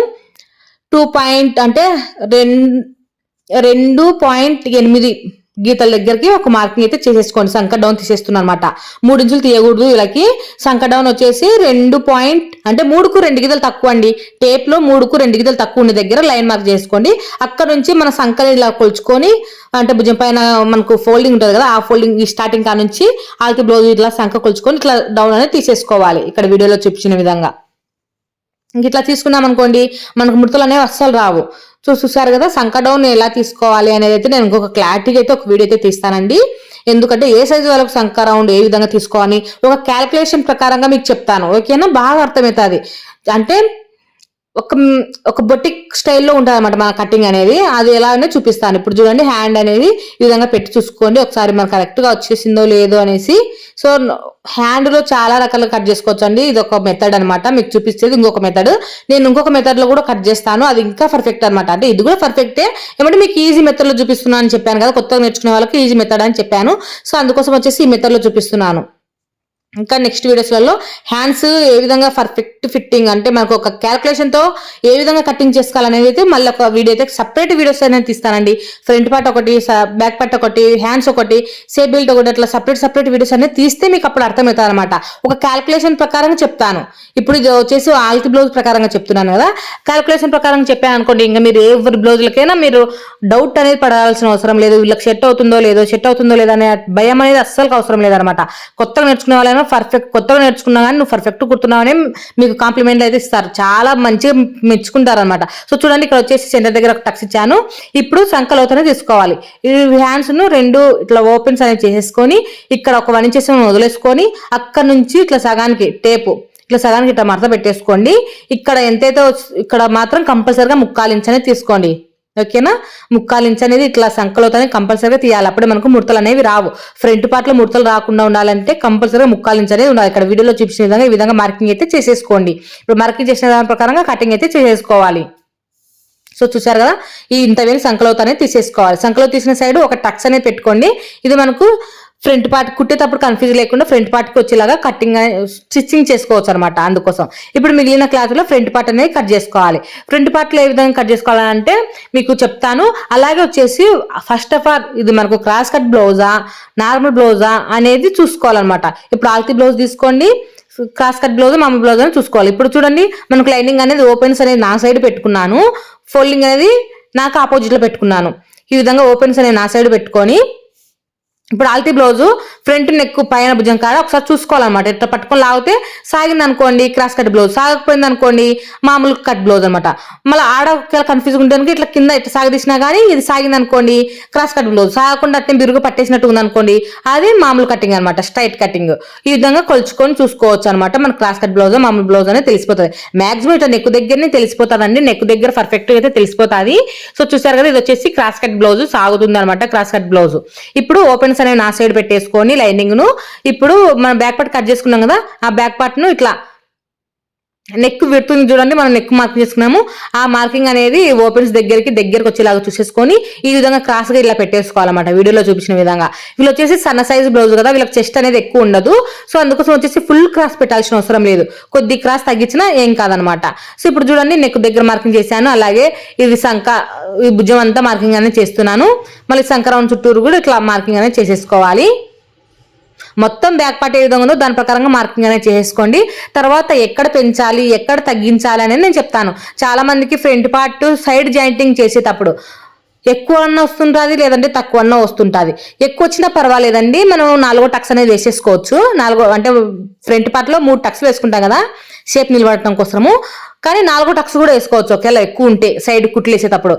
టూ పాయింట్ అంటే రెండు రెండు పాయింట్ ఎనిమిది గీతల దగ్గరికి ఒక మార్కింగ్ అయితే చేసేసుకోండి. సంక డౌన్ తీసేస్తున్నాను అనమాట మూడు ఇంచులు తీయకూడదు. వీళ్ళకి సంక డౌన్ వచ్చేసి రెండు పాయింట్ అంటే మూడుకు రెండు గీతలు తక్కువ అండి. టేప్లో మూడుకు రెండు గీతలు తక్కువ ఉండే దగ్గర లైన్ మార్క్ చేసుకోండి. అక్కడ నుంచి మన సంకని ఇలా కొలుచుకొని అంటే భుజం పైన మనకు ఫోల్డింగ్ ఉంటుంది కదా ఆ ఫోల్డింగ్ ఈ స్టార్టింగ్ కా నుంచి ఆల్కి బ్లౌజ్ ఇట్లా సంక కొలుచుకొని ఇట్లా డౌన్ అనేది తీసేసుకోవాలి. ఇక్కడ వీడియోలో చూపించిన విధంగా. ఇంక ఇట్లా తీసుకున్నాం అనుకోండి మనకు ముడతలు అనేవి అస్సలు రావు. సో చూసారు కదా సంక డౌన్ ఎలా తీసుకోవాలి అనేది అయితే నేను ఇంకొక క్లారిటీగా అయితే ఒక వీడియో అయితే తీస్తానండి. ఎందుకంటే ఏ సైజు వాళ్ళకి సంక రౌండ్ ఏ విధంగా తీసుకోవాలి? ఒక క్యాల్కులేషన్ ప్రకారంగా మీకు చెప్తాను. ఓకేనా బాగా అర్థమవుతుంది. అంటే ఒక ఒక బొటిక్ స్టైల్లో ఉంటుంది అనమాట మన కటింగ్ అనేది. అది ఎలా అనేది చూపిస్తాను. ఇప్పుడు చూడండి హ్యాండ్ అనేది ఈ విధంగా పెట్టి చూసుకోండి. ఒకసారి మనకు కరెక్ట్గా వచ్చేసిందో లేదో అనేసి. సో హ్యాండ్లో చాలా రకాలు కట్ చేసుకోవచ్చు అండి ఇది ఒక మెథడ్ అనమాట మీకు చూపిస్తుంది ఇంకొక మెథడ్. నేను ఇంకొక మెథడ్లో కూడా కట్ చేస్తాను. అది ఇంకా పర్ఫెక్ట్ అనమాట అంటే ఇది కూడా పర్ఫెక్టే. ఏమంటే మీకు ఈజీ మెథడ్లో చూపిస్తున్నాను అని చెప్పాను కదా కొత్తగా నేర్చుకునే వాళ్ళకి ఈజీ మెథడ్ అని చెప్పాను. సో అందుకోసం వచ్చేసి ఈ మెథడ్లో చూపిస్తున్నాను. ఇంకా నెక్స్ట్ వీడియోస్లలో హ్యాండ్స్ ఏ విధంగా పర్ఫెక్ట్ ఫిట్టింగ్ అంటే మనకు ఒక క్యాల్కులేషన్తో ఏ విధంగా కటింగ్ చేసుకోవాలనేది అయితే మళ్ళీ ఒక వీడియో అయితే సపరేట్ వీడియోస్ అనేది తీస్తానండి. ఫ్రంట్ పార్ట్ ఒకటి బ్యాక్ పార్ట్ ఒకటి హ్యాండ్స్ ఒకటి సేఫ్ బెల్ట్ ఒకటి అట్లా సపరేట్ సపరేట్ వీడియోస్ అనేది తీస్తే మీకు అప్పుడు అర్థమవుతుంది అనమాట ఒక క్యాల్కులేషన్ ప్రకారంగా చెప్తాను. ఇప్పుడు ఇది వచ్చేసి ఆల్తి బ్లౌజ్ ప్రకారంగా చెప్తున్నాను కదా. క్యాల్కులేషన్ ప్రకారం చెప్పాను అనుకోండి ఇంకా మీరు ఎవరి బ్లౌజులకైనా మీరు డౌట్ అనేది పడాల్సిన అవసరం లేదు. వీళ్ళకి సెట్ అవుతుందో లేదో సెట్ అవుతుందో లేదో అనే భయం అనేది అస్సలు అవసరం లేదనమాట కొత్తగా నేర్చుకునే వాళ్ళైనా పర్ఫెక్ట్ కొత్తగా నేర్చుకున్నా కానీ నువ్వు పర్ఫెక్ట్ కుడుతున్నావని మీకు కాంప్లిమెంట్ అయితే ఇస్తారు. చాలా మంచిగా మెచ్చుకుంటారు అనమాట సో చూడండి ఇక్కడ వచ్చేసి సెంటర్ దగ్గర ఒక టక్స్ ఇచ్చాను. ఇప్పుడు సంకలోతనే తీసుకోవాలి. ఈ హ్యాండ్స్ను రెండు ఇట్లా ఓపెన్స్ అనేది చేసేసుకొని ఇక్కడ ఒక వన్ ఇంచెస్ వదిలేసుకొని అక్కడ నుంచి ఇట్లా సగానికి టేపు ఇట్లా సగానికి ఇట్లా మరత పెట్టేసుకోండి. ఇక్కడ ఎంతైతే ఇక్కడ మాత్రం కంపల్సరిగా ముక్కాలించనే తీసుకోండి. ఓకేనా? ముక్కాలించి అనేది ఇట్లా సంకలోతనే కంపల్సరీగా తీయాలి. అప్పుడే మనకు ముడతలు అనేవి రావు. ఫ్రంట్ పార్ట్లో ముడతలు రాకుండా ఉండాలంటే కంపల్సరీగా ముక్కాలించి అనేది ఉండాలి. ఇక్కడ వీడియోలో చూపించిన విధంగా ఈ విధంగా మార్కింగ్ అయితే చేసేసుకోండి. ఇప్పుడు మార్కింగ్ చేసిన దాని ప్రకారంగా కటింగ్ అయితే చేసేసుకోవాలి. సో చూసారు కదా? ఈ ఇంత వేలు సంకలోత అనేది తీసేసుకోవాలి. సంకలో తీసిన సైడ్ ఒక టక్స్ అనేది పెట్టుకోండి. ఇది మనకు ఫ్రంట్ పార్ట్ కుట్టేటప్పుడు కన్ఫ్యూజ్ లేకుండా ఫ్రంట్ పార్ట్కి వచ్చేలాగా కటింగ్ స్టిచ్చింగ్ చేసుకోవచ్చు అనమాట అందుకోసం. ఇప్పుడు మిగిలిన క్లాత్లో ఫ్రంట్ పార్ట్ అనేది కట్ చేసుకోవాలి. ఫ్రంట్ పార్ట్లో ఏ విధంగా కట్ చేసుకోవాలంటే మీకు చెప్తాను. అలాగే వచ్చేసి ఫస్ట్ ఆఫ్ ఆల్ ఇది మనకు క్రాస్ కట్ బ్లౌజా నార్మల్ బ్లౌజా అనేది చూసుకోవాలన్నమాట. ఇప్పుడు ఆల్తీ బ్లౌజ్ తీసుకోండి. క్రాస్ కట్ బ్లౌజ్ మామూలు బ్లౌజ్ అని చూసుకోవాలి. ఇప్పుడు చూడండి మనకు లైనింగ్ అనేది ఓపెన్స్ అనేది నా సైడ్ పెట్టుకున్నాను. ఫోల్డింగ్ అనేది నాకు ఆపోజిట్లో పెట్టుకున్నాను. ఈ విధంగా ఓపెన్స్ అనేది నా సైడ్ పెట్టుకొని ఇప్పుడు ఆల్తీ బ్లౌజ్ ఫ్రంట్ నెక్ పైన భుజం కాడ ఒకసారి చూసుకోవాలన్నమాట. ఇట్లా పట్టుకొని లాగితే సాగింది అనుకోండి క్రాస్ కట్ బ్లౌజ్ సాగకపోయింది అనుకోండి మామూలు కట్ బ్లౌజ్ అనమాట మళ్ళీ ఆడ కన్ఫ్యూజ్ ఉండడానికి ఇట్లా కింద ఇట్లా సాగదీసినా కానీ ఇది సాగింది అనుకోండి క్రాస్ కట్ బ్లౌజ్ సాగకుండా అట్నే బిరుగు పట్టేసినట్టు ఉంది అనుకోండి అది మామూలు కటింగ్ అనమాట స్ట్రైట్ కటింగ్ ఈ విధంగా కొలుచుకొని చూసుకోవచ్చు అనమాట మన క్రాస్ కట్ బ్లౌజ్ మామూలు బ్లౌజ్ అనేది తెలిసిపోతుంది. మాక్సిమం ఇట్లా నెక్ దగ్గరనే తెలిసిపోతుందండి. నెక్ దగ్గర పర్ఫెక్ట్ అయితే తెలిసిపోతుంది. సో చూసారు కదా ఇది వచ్చేసి క్రాస్ కట్ బ్లౌజ్ సాగుతుంది అనమాట క్రాస్ కట్ బ్లౌజ్. ఇప్పుడు ఓపెన్ అనేవి నా సైడ్ పెట్టేసుకొని లైనింగ్ను. ఇప్పుడు మనం బ్యాక్ పార్ట్ కట్ చేసుకున్నాం కదా ఆ బ్యాక్ పార్ట్ను ఇట్లా నెక్ విడుతుంది చూడండి మనం నెక్ మార్కింగ్ చేసుకున్నాము. ఆ మార్కింగ్ అనేది ఓపెన్స్ దగ్గరికి దగ్గరకు వచ్చేలాగా చూసేసుకొని ఈ విధంగా క్రాస్గా ఇలా పెట్టేసుకోవాలన్నమాట. వీడియోలో చూపించిన విధంగా. వీళ్ళు వచ్చేసి సన్న సైజ్ బ్లౌజ్ కదా వీళ్ళకి చెస్ట్ అనేది ఎక్కువ ఉండదు. సో అందుకోసం వచ్చేసి ఫుల్ క్రాస్ పెట్టాల్సిన అవసరం లేదు. కొద్ది క్రాస్ తగ్గించినా ఏం కాదనమాట సో ఇప్పుడు చూడండి నెక్ దగ్గర మార్కింగ్ చేశాను. అలాగే ఇది సంక ఈ భుజం అంతా మార్కింగ్ అనేది చేస్తున్నాను. మళ్ళీ సంక్రమణ చుట్టూరు కూడా ఇట్లా మార్కింగ్ అనేది చేసేసుకోవాలి. మొత్తం బ్యాక్ పార్ట్ ఏ విధంగా ఉందో దాని ప్రకారంగా మార్కింగ్ అనేది చేసుకోండి. తర్వాత ఎక్కడ పెంచాలి ఎక్కడ తగ్గించాలి అనేది నేను చెప్తాను. చాలా మందికి ఫ్రంట్ పార్ట్ సైడ్ జాయింటింగ్ చేసేటప్పుడు ఎక్కువ అన్న వస్తుంటుంది లేదంటే తక్కువ అన్న వస్తుంటుంది. ఎక్కువ వచ్చినా పర్వాలేదండి. మనం నాలుగో టక్స్ అనేది వేసేసుకోవచ్చు. నాలుగో అంటే ఫ్రంట్ పార్ట్లో మూడు టక్స్ వేసుకుంటాం కదా షేప్ నిలబడటం కోసము. కానీ నాలుగో టక్స్ కూడా వేసుకోవచ్చు. ఒకవేళ ఎక్కువ ఉంటే సైడ్ కుట్లు వేసేటప్పుడు.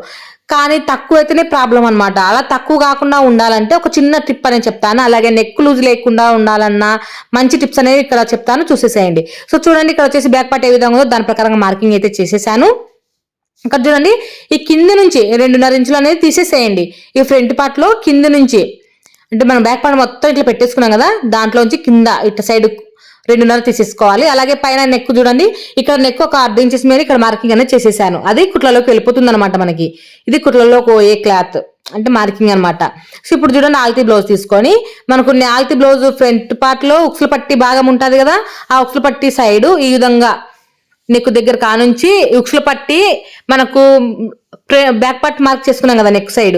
కానీ తక్కువ అయితేనే ప్రాబ్లం అనమాట అలా తక్కువ కాకుండా ఉండాలంటే ఒక చిన్న టిప్ అనేది చెప్తాను. అలాగే నెక్ లూజ్ లేకుండా ఉండాలన్నా మంచి టిప్స్ అనేవి ఇక్కడ చెప్తాను. చూసేసేయండి. సో చూడండి ఇక్కడ వచ్చేసి బ్యాక్ పార్ట్ ఏ విధంగా ఉందో దాని ప్రకారంగా మార్కింగ్ అయితే చేసేసాను. ఇక్కడ చూడండి ఈ కింద నుంచి రెండున్నర ఇంచులు అనేది తీసేసేయండి. ఈ ఫ్రంట్ పార్ట్లో కింద నుంచి అంటే మనం బ్యాక్ పార్ట్ మొత్తం ఇట్లా పెట్టేసుకున్నాం కదా దాంట్లోంచి కింద ఇట్లా సైడ్ రెండున్నర తీసేసుకోవాలి. అలాగే పైన నెక్ చూడండి. ఇక్కడ నెక్ ఒక అర్ధ ఇంచెస్ మీద ఇక్కడ మార్కింగ్ అనేది చేసేసాను. అది కుట్లలోకి వెళ్ళిపోతుంది అనమాట మనకి. ఇది కుట్లలో ఒక ఏ క్లాత్. అంటే మార్కింగ్ అన్నమాట. సో ఇప్పుడు చూడండి ఆల్తీ బ్లౌజ్ తీసుకొని మనకు ఆల్తీ బ్లౌజ్ ఫ్రంట్ పార్ట్లో ఉక్సులు పట్టి భాగం ఉంటుంది కదా ఆ ఉక్సులు పట్టి సైడ్ ఈ విధంగా నెక్ దగ్గర కానుంచి ఉక్సులు పట్టి మనకు బ్యాక్ పార్ట్ మార్క్ చేసుకున్నాం కదా నెక్ సైడ్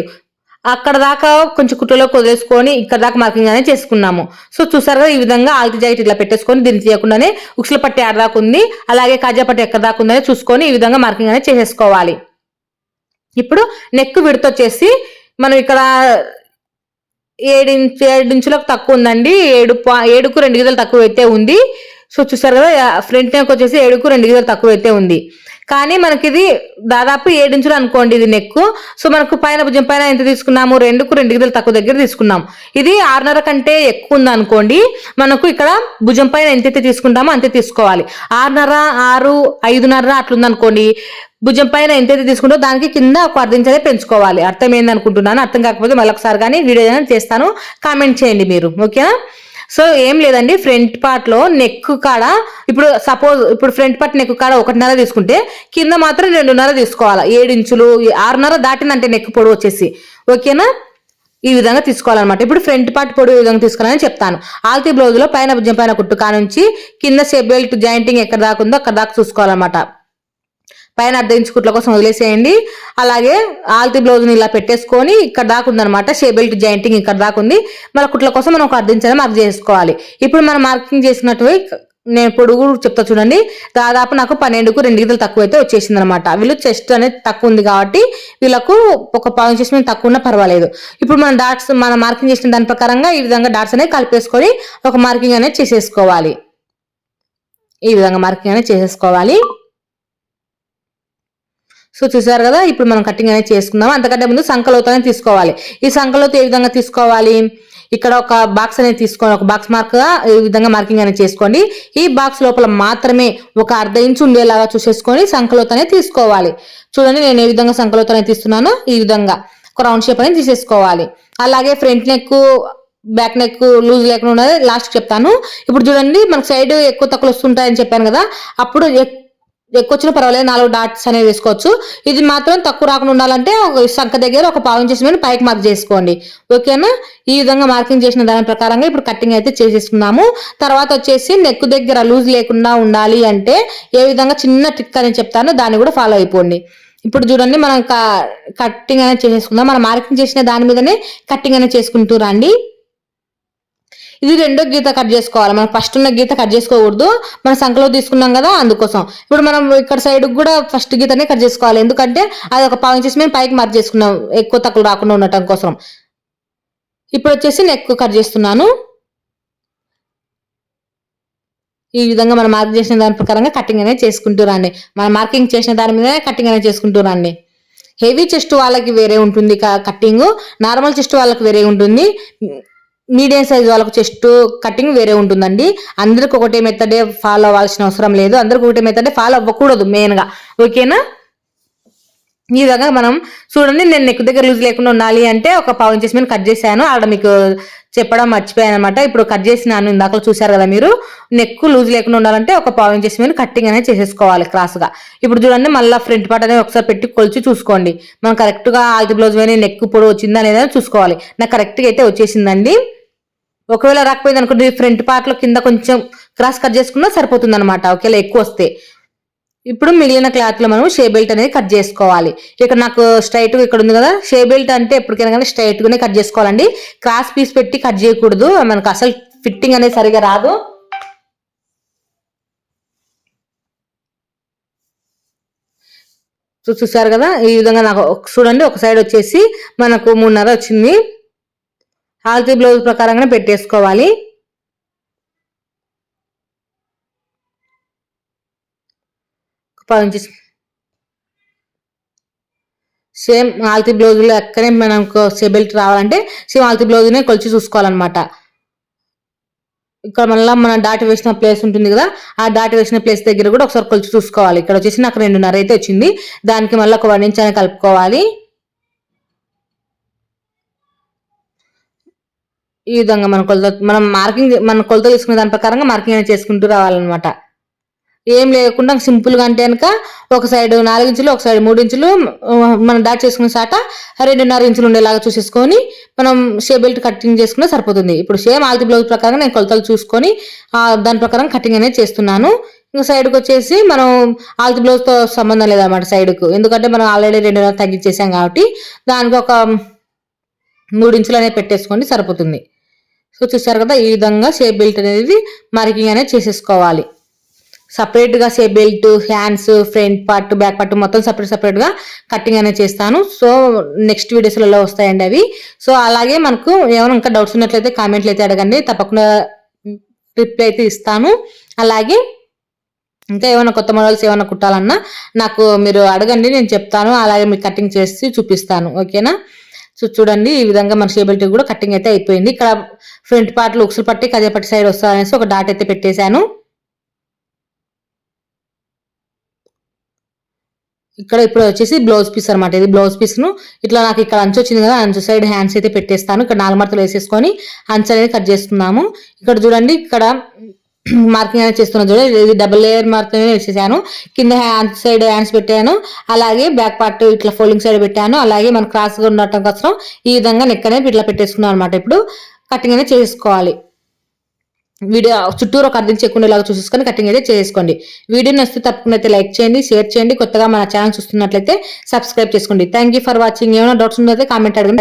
అక్కడ దాకా కొంచెం కుట్టులో వదిలేసుకొని ఇక్కడ దాకా మార్కింగ్ అనేది చేసుకున్నాము. సో చూసారు కదా ఈ విధంగా ఆల్తి జాకెట్ ఇట్లా పెట్టేసుకొని దీన్ని తీయకుండానే ఉక్సుల పట్టి ఆడ దాకా ఉంది. అలాగే కాజా పట్టి ఎక్కడ దాకా ఉందని చూసుకొని ఈ విధంగా మార్కింగ్ అనేది చేసేసుకోవాలి. ఇప్పుడు నెక్ విడతొచ్చేసి మనం ఇక్కడ ఏడు ఇంచు ఏడు ఇంచులకు తక్కువ ఉందండి. ఏడు పా- ఏడుకు రెండు గీతలు తక్కువ అయితే ఉంది. సో చూసారు కదా ఫ్రంట్ నెక్ వచ్చేసి ఏడుకు రెండు గీతలు తక్కువ అయితే ఉంది. కానీ మనకి ఇది దాదాపు ఏడించులు అనుకోండి ఇది నెక్ సో మనకు పైన భుజం పైన ఎంత తీసుకున్నాము? రెండుకు రెండు గీతలు తక్కువ దగ్గర తీసుకున్నాం. ఇది ఆరున్నర కంటే ఎక్కువ ఉంది అనుకోండి మనకు ఇక్కడ భుజం పైన ఎంతైతే తీసుకుంటామో అంతే తీసుకోవాలి. ఆరున్నర ఆరు ఐదున్నర అట్లుంది అనుకోండి భుజం పైన ఎంతైతే తీసుకుంటో దానికి కింద ఒక అర్థం పెంచుకోవాలి. అర్థమైంది అనుకుంటున్నాను. అర్థం కాకపోతే మళ్ళీ ఒకసారి కానీ వీడియో ఏదైనా చేస్తాను. కామెంట్ చేయండి మీరు. ఓకేనా? సో ఏం లేదండి ఫ్రంట్ పార్ట్లో నెక్ కాడ ఇప్పుడు సపోజ్ ఇప్పుడు ఫ్రంట్ పార్ట్ నెక్ కాడ ఒకటిన్నర తీసుకుంటే కింద మాత్రం రెండున్నర తీసుకోవాలి. ఏడు ఇంచులు ఆరున్నర దాటిందంటే నెక్ పొడవు వచ్చేసి. ఓకేనా? ఈ విధంగా తీసుకోవాలన్నమాట. ఇప్పుడు ఫ్రంట్ పార్ట్ పొడవు ఈ విధంగా తీసుకోవాలని చెప్తాను. ఆల్తీ బ్లౌజ్లో పైన భుజం పైన కుట్టు కానుంచి కింద షేప్ బెల్ట్ జాయింటింగ్ ఎక్కడ దాకా ఉందో అక్కడ దాకా చూసుకోవాలన్నమాట. పైన అర్ధ ఇంచు కుట్ల కోసం వదిలేసేయండి. అలాగే ఆల్తీ బ్లౌజ్ని ఇలా పెట్టేసుకొని ఇక్కడ దాకా ఉందనమాట షే బెల్ట్ జాయింటింగ్ ఇక్కడ దాకా ఉంది. మళ్ళీ కుట్ల కోసం మనం ఒక అర్ధ ఇంచ్ మార్క్ చేసుకోవాలి. ఇప్పుడు మనం మార్కింగ్ చేసినట్టు నేను పొడుగు చెప్తా చూడండి. దాదాపు నాకు పన్నెండుకు రెండు గీతలు తక్కువ అయితే వచ్చేసింది అనమాట వీళ్ళు చెస్ట్ అనేది తక్కువ ఉంది కాబట్టి వీళ్ళకు ఒక పావు చేసిన తక్కువ ఉన్నా పర్వాలేదు. ఇప్పుడు మనం డాట్స్ మనం మార్కింగ్ చేసిన దాని ప్రకారంగా ఈ విధంగా డాట్స్ అనేది కలిపేసుకొని ఒక మార్కింగ్ అనేది చేసేసుకోవాలి. ఈ విధంగా మార్కింగ్ అనేది చేసేసుకోవాలి. సో చూసారు కదా ఇప్పుడు మనం కటింగ్ అనేది చేసుకుందాం అంతకంటే ముందు సంకలోతనే తీసుకోవాలి. ఈ సంకలోత ఏ విధంగా తీసుకోవాలి? ఇక్కడ ఒక బాక్స్ అనేది తీసుకోండి ఒక బాక్స్ మార్క్ ఈ విధంగా మార్కింగ్ అనేది చేసుకోండి. ఈ బాక్స్ లోపల మాత్రమే ఒక అర్ధ ఇంచు ఉండేలాగా చూసేసుకొని సంకలోతనే తీసుకోవాలి. చూడండి నేను ఏ విధంగా సంకలోతనే తీస్తున్నాను తీస్తున్నానో ఈ విధంగా. ఒక రౌండ్ షేప్ అనేది తీసేసుకోవాలి. అలాగే front neck back neck loose లేకుండా ఉన్నది లాస్ట్ చెప్తాను. ఇప్పుడు చూడండి మనకు సైడ్ ఎక్కువ తక్కువ వస్తుంటాయని చెప్పాను కదా అప్పుడు ఎక్- ఎక్కువ వచ్చినా పర్వాలేదు నాలుగు డాట్స్ అనేవి వేసుకోవచ్చు. ఇది మాత్రం తక్కువ రాకుండా ఉండాలంటే ఒక సంఖ దగ్గర ఒక పావు ఇంచెస్ మీద పైకి మార్క్ చేసుకోండి. ఓకేనా? ఈ విధంగా మార్కింగ్ చేసిన దాని ప్రకారంగా ఇప్పుడు కటింగ్ అయితే చేసేసుకున్నాము. తర్వాత వచ్చేసి నెక్ దగ్గర లూజ్ లేకుండా ఉండాలి అంటే ఏ విధంగా చిన్న ట్రిక్ అని చెప్తాను దాన్ని కూడా ఫాలో అయిపోండి. ఇప్పుడు చూడండి మనం కటింగ్ అనేది చేసేసుకుందాం. మనం మార్కింగ్ చేసిన దాని మీదనే కటింగ్ అనేది చేసుకుంటూ రండి. ఇది రెండో గీత కట్ చేసుకోవాలి. మనం ఫస్ట్ ఉన్న గీత కట్ చేసుకోకూడదు. మన సంఖలో తీసుకున్నాం కదా అందుకోసం. ఇప్పుడు మనం ఇక్కడ సైడ్ కూడా ఫస్ట్ గీతనే కట్ చేసుకోవాలి. ఎందుకంటే అది ఒక పావు ఇంచెస్ మేము పైకి మార్క్ చేసుకున్నాం. ఎక్కువ తక్కువ రాకుండా ఉండటం కోసం. ఇప్పుడు వచ్చేసి నెక్ కట్ చేస్తున్నాను. ఈ విధంగా మనం మార్క్ చేసిన దాని ప్రకారంగా కటింగ్ అనేది చేసుకుంటూ రండి. మనం మార్కింగ్ చేసిన దాని మీదనే కటింగ్ అనేది చేసుకుంటూ రండి. హెవీ చెస్ట్ వాళ్ళకి వేరే ఉంటుంది కటింగ్ నార్మల్ చెస్ట్ వాళ్ళకి వేరే ఉంటుంది. మీడియం సైజ్ వాళ్ళకు చెస్ట్ కటింగ్ వేరే ఉంటుందండి. అందరికి ఒకటే మెథడే ఫాలో అవ్వాల్సిన అవసరం లేదు. అందరికి ఒకటే మెథడే ఫాలో అవ్వకూడదు మెయిన్గా ఓకేనా ఈ విధంగా మనం చూడండి నేను నెక్ దగ్గర లూజ్ లేకుండా ఉండాలి అంటే ఒక పావు ఇంచెస్ మీద కట్ చేశాను. ఆడ మీకు చెప్పడం మర్చిపోయాను అనమాట ఇప్పుడు కట్ చేసినాను ఇందాక చూశారు కదా మీరు. నెక్ లూజ్ లేకుండా ఉండాలంటే ఒక పావు ఇంచెస్ మీద కట్టింగ్ అనేది చేసేసుకోవాలి క్రాస్గా ఇప్పుడు చూడండి మళ్ళీ ఫ్రంట్ పార్ట్ అనేది ఒకసారి పెట్టి కొలిచి చూసుకోండి. మనం కరెక్ట్గా ఆల్తి బ్లౌజ్ మీద నెక్ పొడి వచ్చిందా లేదా చూసుకోవాలి. నాకు కరెక్ట్గా అయితే వచ్చేసిందండి. ఒకవేళ రాకపోయింది అనుకోండి ఫ్రంట్ పార్ట్లో కింద కొంచెం క్రాస్ కట్ చేసుకున్నా సరిపోతుంది అనమాట ఒకవేళ ఎక్కువ వస్తే. ఇప్పుడు మిగిలిన క్లాత్లో మనం షే బెల్ట్ అనేది కట్ చేసుకోవాలి. ఇక్కడ నాకు స్ట్రైట్ ఇక్కడ ఉంది కదా షే బెల్ట్ అంటే ఎప్పటికైనా కానీ స్ట్రైట్ గానే కట్ చేసుకోవాలండి. క్రాస్ పీస్ పెట్టి కట్ చేయకూడదు. మనకు అసలు ఫిట్టింగ్ అనేది సరిగా రాదు. చూ- చూసారు కదా? ఈ విధంగా నాకు చూడండి ఒక సైడ్ వచ్చేసి మనకు మూడున్నర వచ్చింది. ఆల్తీ బ్లౌజ్ ప్రకారంగానే పెట్టేసుకోవాలి. పది ఇంచెస్ సేమ్ ఆల్తీ బ్లౌజ్లో ఎక్కడే మనకు సెబెల్ట్ రావాలంటే సేమ్ ఆల్తీ బ్లౌజ్నే కొలిచి చూసుకోవాలన్నమాట. ఇక్కడ మళ్ళీ మన డాట్ వేసిన ప్లేస్ ఉంటుంది కదా ఆ డాట్ వేసిన ప్లేస్ దగ్గర కూడా ఒకసారి కొలిచి చూసుకోవాలి. ఇక్కడ వచ్చేసి నాకు రెండున్నర అయితే వచ్చింది. దానికి మళ్ళీ ఒక వన్ ఇంచ్ కలుపుకోవాలి. ఈ విధంగా మన కొలత మనం మార్కింగ్ మన కొలత తీసుకునే దాని ప్రకారంగా మార్కింగ్ అనేది చేసుకుంటూ రావాలన్నమాట. ఏం లేకుండా సింపుల్గా అంటే కనుక ఒక సైడ్ నాలుగు ఇంచులు ఒక సైడ్ మూడు ఇంచులు మనం డాట్ చేసుకునే చాట రెండున్నర ఇంచులు ఉండేలాగా చూసేసుకొని మనం షే బెల్ట్ కటింగ్ చేసుకునే సరిపోతుంది. ఇప్పుడు సేమ్ ఆల్తి బ్లౌజ్ ప్రకారం నేను కొలతలు చూసుకొని దాని ప్రకారం కటింగ్ అనేది చేస్తున్నాను. ఇంకా సైడ్కి వచ్చేసి మనం ఆల్తి బ్లౌజ్తో సంబంధం లేదన్నమాట సైడ్కు. ఎందుకంటే మనం ఆల్రెడీ రెండున్నర తగ్గించేసాం కాబట్టి దానికి ఒక మూడు ఇంచులు అనేది పెట్టేసుకోండి సరిపోతుంది. సో చూసారు కదా ఈ విధంగా షేప్ బెల్ట్ అనేది మార్కింగ్ అనేది చేసేసుకోవాలి. సపరేట్గా shape belt hands front part back part మొత్తం సపరేట్ సపరేట్గా కటింగ్ అనేది చేస్తాను. సో నెక్స్ట్ వీడియోస్లలో వస్తాయండి అవి. సో అలాగే మనకు ఏమైనా ఇంకా డౌట్స్ ఉన్నట్లయితే కామెంట్లు అయితే అడగండి. తప్పకుండా రిప్లై అయితే ఇస్తాను. అలాగే ఇంకా ఏమైనా కొత్త మోడల్స్ ఏమైనా కుట్టాలన్నా నాకు మీరు అడగండి నేను చెప్తాను. అలాగే మీకు కటింగ్ చేసి చూపిస్తాను. ఓకేనా సో చూడండి ఈ విధంగా మన షేబిలిటీ కూడా కటింగ్ అయితే అయిపోయింది. ఇక్కడ ఫ్రంట్ పార్ట్ ఉక్సులు పట్టి కజపట్టి సైడ్ వస్తారనేసి ఒక డాట్ అయితే పెట్టేశాను. ఇక్కడ ఇప్పుడు వచ్చేసి బ్లౌజ్ పీస్ అనమాట ఇది బ్లౌజ్ పీస్ను ఇట్లా నాకు ఇక్కడ అంచు వచ్చింది కదా అంచు సైడ్ హ్యాండ్స్ అయితే పెట్టేస్తాను. ఇక్కడ నాలుగు మడతలు వేసేసుకొని అంచు అనేది కట్ చేస్తున్నాము. ఇక్కడ చూడండి ఇక్కడ మార్కింగ్ అనేది చేస్తున్నా చూడండి ఇది డబుల్ లేయర్ మార్కింగ్ వేసేసాను. కింద హ్యాండ్ సైడ్ హ్యాండ్స్ పెట్టాను. అలాగే బ్యాక్ పార్ట్ ఇట్లా ఫోల్డింగ్ సైడ్ పెట్టాను. అలాగే మన క్రాస్గా ఉండటం కోసం ఈ విధంగా నెక్ అనేది ఇట్లా పెట్టేసుకున్నాను అనమాట ఇప్పుడు కటింగ్ అనేది చేసుకోవాలి. వీడియో చుట్టూరు ఒక అర్థం చెక్కుండేలాగా చూసుకొని కటింగ్ అయితే చేసుకోండి. వీడియో నచ్చితే తప్పకుండా అయితే లైక్ చేయండి షేర్ చేయండి. కొత్తగా మన ఛానల్ చూస్తున్నట్లయితే సబ్స్క్రైబ్ చేసుకోండి. థ్యాంక్ ఫర్ వాచింగ్ ఏమైనా డౌట్స్ ఉన్నట్లయితే కామెంట్ అడగండి.